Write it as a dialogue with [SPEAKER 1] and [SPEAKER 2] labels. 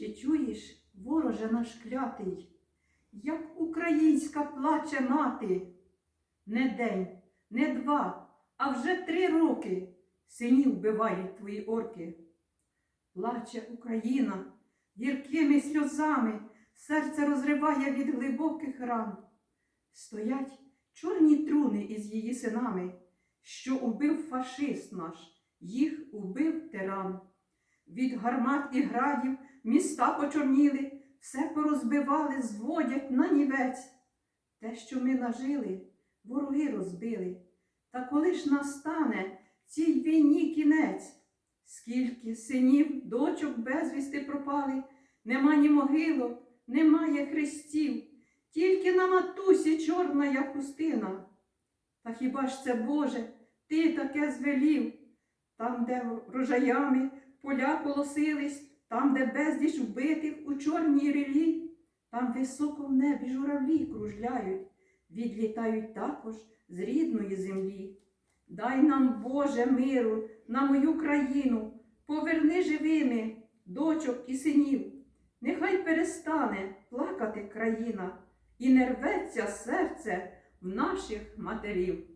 [SPEAKER 1] Чи чуєш, вороже наш клятий, як українська плаче мати? Не день, не два, а вже три роки синів вбивають твої орки. Плаче Україна гіркими сльозами, серце розриває від глибоких ран. Стоять чорні труни із її синами, що убив фашист наш, їх убив тиран. Від гармат і градів міста почорніли, все порозбивали, зводять на нівець. Те, що ми нажили, вороги розбили. Та коли ж настане цій війні кінець? Скільки синів, дочок безвісти пропали, нема ні могилок, немає хрестів, тільки на матусі чорна я хустина. Та хіба ж це Боже, ти таке звелів? Там, де рожаями поля колосились, там, де безліч вбитих у чорній рілі, там високо в небі журавлі кружляють, відлітають також з рідної землі. Дай нам, Боже, миру на мою країну, поверни живими дочок і синів. Нехай перестане плакати країна і не рветься серце в наших матерів.